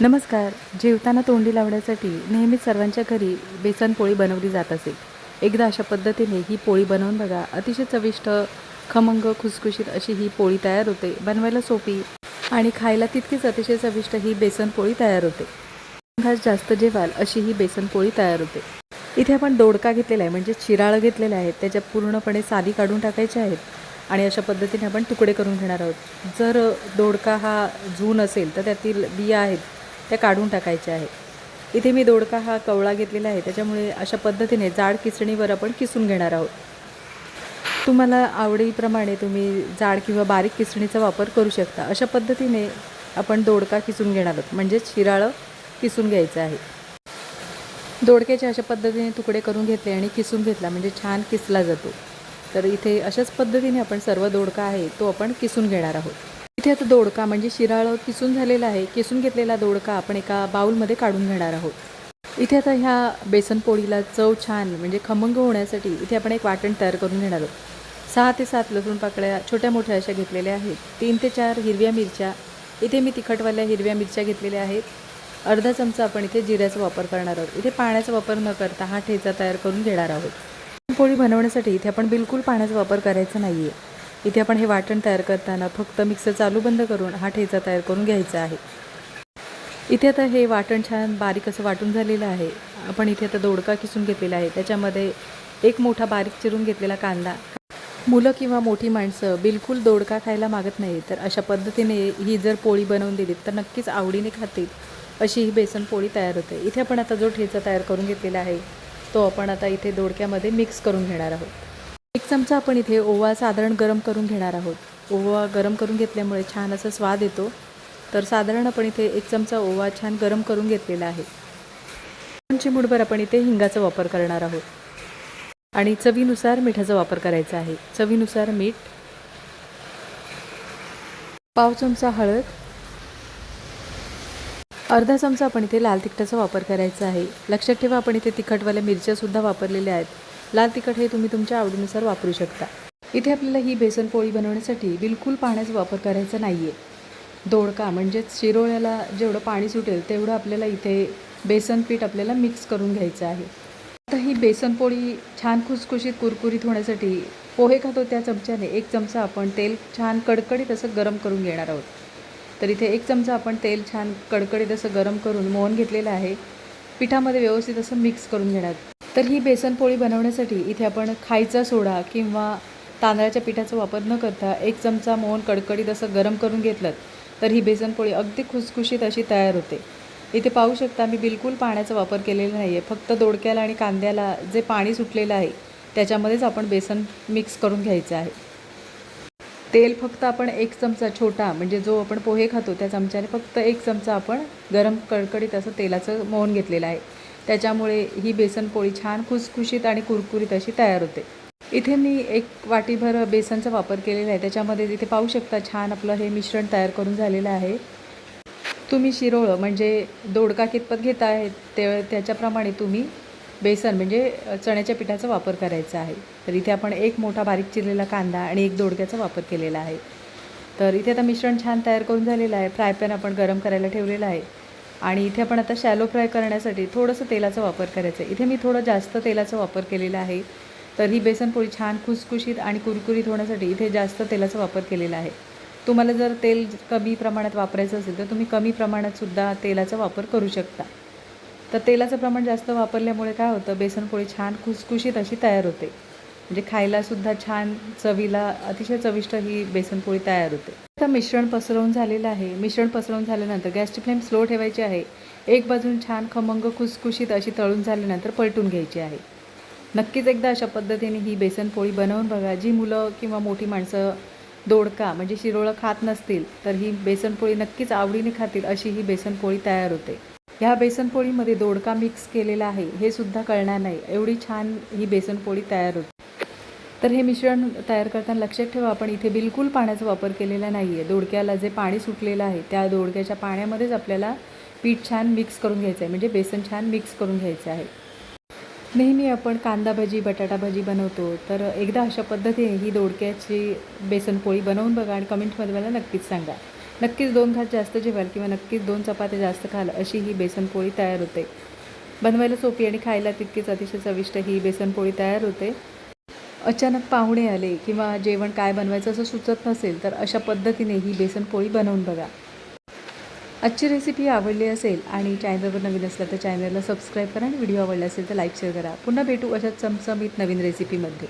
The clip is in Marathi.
नमस्कार. जेवताना तोंडी लावण्यासाठी नेहमीच सर्वांच्या घरी बेसन पोळी बनवली जात असेल एकदा अशा पद्धतीने ही पोळी बनवून बघा. अतिशय चविष्ट खमंग खुसखुशीत अशी ही पोळी तयार होते. बनवायला सोपी आणि खायला तितकीच अतिशय चविष्ट ही बेसन पोळी तयार होते. घास जास्त जेवाल अशी ही बेसन पोळी तयार होते. इथे आपण दोडका घेतलेला आहे म्हणजे चिराळ घेतलेले आहेत. त्याच्या पूर्णपणे साली काढून टाकायचे आहेत आणि अशा पद्धतीने आपण तुकडे करून घेणार आहोत. जर दोडका हा जून असेल तर त्यातील बिया आहेत त्या काढून टाकायच्या आहेत. इथे मी दोडका हा कवळा घेतलेला आहे. त्याच्यामुळे अशा पद्धतीने जाड किसणीवर आपण किसून घेणार आहोत. तुम्हाला आवडीप्रमाणे तुम्ही जाड किंवा बारीक किसणीचा वापर करू शकता. अशा पद्धतीने आपण दोडका किसून घेणार आहोत. म्हणजेच शिराळं किसून घ्यायचं आहे. दोडक्याचे अशा पद्धतीने तुकडे करून घेतले आणि किसून घेतला. म्हणजे छान किसला जातो. तर इथे अशाच पद्धतीने आपण सर्व दोडका आहे तो आपण किसून घेणार आहोत. इथे आता दोडका म्हणजे शिराळं किसून झालेला आहे किसून घेतलेला दोडका आपण एका बाऊलमध्ये काढून घेणार आहोत. इथे आता ह्या बेसन पोळीला चव छान म्हणजे खमंग होण्यासाठी इथे आपण एक वाटण तयार करून घेणार आहोत. सहा ते सात लसूण पाकळ्या छोट्या मोठ्या अशा घेतलेल्या आहेत. तीन ते चार हिरव्या मिरच्या. इथे मी तिखटवाल्या हिरव्या मिरच्या घेतलेल्या आहेत. अर्धा चमचा आपण इथे जिऱ्याचा वापर करणार आहोत. इथे पाण्याचा वापर न करता हा ठेचा तयार करून घेणार आहोत. पोळी बनवण्यासाठी इथे आपण बिलकुल पाण्याचा वापर करायचा नाही आहे इथे आपण हे वाटण तयार करताना फक्त मिक्सर चालू बंद करून हा ठेचा तयार करून घ्यायचा आहे. इथे आता हे वाटण छान बारीक असं वाटून झालेलं आहे. आपण इथे आता दोडका किसून घेतलेला आहे. त्याच्यामध्ये एक मोठा बारीक चिरून घेतलेला कांदा. मुलं किंवा मोठी माणसं बिलकुल दोडका खायला मागत नाही तर अशा पद्धतीने ही जर पोळी बनवून दिली तर नक्कीच आवडीने खातील अशी ही बेसन पोळी तयार होते. इथे आपण आता जो ठेचा तयार करून घेतलेला आहे तो आपण आता इथे दोडक्यामध्ये मिक्स करून घेणार आहोत. एक चमचा आपण इथे ओवा साधारण गरम करून घेणार आहोत. ओवा गरम करून घेतल्यामुळे छान असा स्वाद येतो. तर साधारण आपण इथे एक चमचा ओवा छान गरम करून घेतलेला आहे. दोन चिमूटभर आपण इथे हिंगाचा वापर करणार आहोत. आणि चवीनुसार मिठाचा वापर करायचा आहे. चवीनुसार मीठ पाव चमचा हळद अर्धा चमचा आपण इथे लाल तिखटाचा वापर करायचा आहे. लक्षात ठेवा आपण इथे तिखटवाल्या मिरच्यासुद्धा वापरलेल्या आहेत. लाल तिखट हे तुम्ही तुमच्या आवडीनुसार वापरू शकता. इथे आपल्याला ही बेसन पोळी बनवण्यासाठी बिलकुल पाण्याचा वापर करायचा नाही आहे दोडका म्हणजेच शिरोळ्याला जेवढं पाणी सुटेल तेवढं आपल्याला इथे बेसन पीठ आपल्याला मिक्स करून घ्यायचं आहे. आता ही बेसन पोळी छान खुसखुशीत कुरकुरीत होण्यासाठी पोहे खातो त्या चमच्याने एक चमचा आपण तेल छान कडकडीत असं गरम करून घेणार आहोत. तर इथे एक चमचा आपण तेल छान कडकडीत असं गरम करून मोहन घेतलेलं आहे. पिठामध्ये व्यवस्थित असं मिक्स करून घेणार. तर ही बेसनपोळी बनवण्यासाठी इथे आपण खायचा सोडा किंवा तांदळाच्या पिठाचा वापर न करता एक चमचा मोहन कडकडीत असं गरम करून घेतलं तर ही बेसनपोळी अगदी खुसखुशीत अशी तयार होते. इथे पाहू शकता मी बिलकुल पाण्याचा वापर केलेला नाही आहे फक्त दोडक्याला आणि कांद्याला जे पाणी सुटलेलं आहे त्याच्यामध्येच आपण बेसन मिक्स करून घ्यायचं आहे. तेल फक्त आपण एक चमचा छोटा म्हणजे जो आपण पोहे खातो त्या चमच्याने फक्त एक चमचा आपण गरम कडकडीत असं तेलाचं मोहन घेतलेलं आहे. त्याच्यामुळे ही बेसन पोळी छान खुसखुशीत आणि कुरकुरीत अशी तयार होते. इथे मी एक वाटीभर बेसनचा वापर केलेला आहे. त्याच्यामध्ये इथे पाहू शकता छान आपलं हे मिश्रण तयार करून झालेलं आहे. तुम्ही शिरोळं म्हणजे दोडका कितपत घेत आहे ते त्याच्याप्रमाणे तुम्ही बेसन म्हणजे चण्याच्या पिठाचा वापर करायचा आहे. तर इथे आपण एक मोठा बारीक चिरलेला कांदा आणि एक दोडक्याचा वापर केलेला आहे. तर इथे आता मिश्रण छान तयार करून झालेलं आहे. फ्राय पॅन आपण गरम करायला ठेवलेला आहे. आणि इथे आपण आता शॅलो फ्राय करण्यासाठी थोडंसं तेलाचा वापर करायचा आहे. इथे मी थोडं जास्त तेलाचा वापर केलेला आहे. तर ही बेसनपोळी छान खुसखुशीत आणि कुरकुरीत होण्यासाठी इथे जास्त तेलाचा वापर केलेला आहे. तुम्हाला जर तेल कमी प्रमाणात वापरायचं असेल तर तुम्ही कमी प्रमाणातसुद्धा तेलाचा वापर करू शकता. तर तेलाचं प्रमाण जास्त वापरल्यामुळे काय होतं बेसनपोळी छान खुसखुशीत अशी तयार होते. म्हणजे खायलासुद्धा छान चवीला अतिशय चविष्ट ही बेसनपोळी तयार होते. आता मिश्रण पसरवून झालेलं आहे. मिश्रण पसरवून झाल्यानंतर गॅसची फ्लेम स्लो ठेवायची आहे. एक बाजून छान खमंग खुसखुशीत अशी तळून झाल्यानंतर पलटून घ्यायची आहे. नक्कीच एकदा अशा पद्धतीने ही बेसनपोळी बनवून बघा. जी मुलं किंवा मोठी माणसं दोडका म्हणजे शिरोळं खात नसतील तर ही बेसनपोळी नक्कीच आवडीने खातील अशी ही बेसन पोळी तयार होते. ह्या बेसन पोळीमध्ये दोडका मिक्स केलेला आहे. हे सुद्धा कळणार नाही. एवढी छान ही बेसनपोळी तयार होते. तर हे मिश्रण तयार करताना लक्षात ठेवा आपण इथे बिलकुल पाण्याचा वापर केलेला नाही आहे दोडक्याला जे पाणी सुटलेलं आहे त्या दोडक्याच्या पाण्यामध्येच आपल्याला पीठ छान मिक्स करून घ्यायचं आहे म्हणजे बेसन छान मिक्स करून घ्यायचं आहे. नेहमी आपण कांदा भजी बटाटा भाजी बनवतो तर एकदा अशा पद्धतीने ही दोडक्याची बेसन पोळी बनवून बघा आणि कमेंटमध्ये मला नक्कीच सांगा. नक्कीच दोन घास जास्त जेवाल किंवा नक्कीच दोन चपात्या जास्त खाल अशी ही बेसन पोळी तयार होते. बनवायला सोपी आणि खायला तितकीच अतिशय चविष्ट ही बेसन पोळी तयार होते. अचानक पाहुणे आले किंवा जेवण काय बनवायचं असं सुचत नसेल तर अशा पद्धतीने ही बेसन पोळी बनवून बघा. आजची रेसिपी आवडली असेल आणि चॅनलवर नवीन असला तर चॅनलला सबस्क्राईब करा आणि व्हिडिओ आवडला असेल तर लाईक शेअर करा. पुन्हा भेटू अशा चमचमीत नवीन रेसिपीमध्ये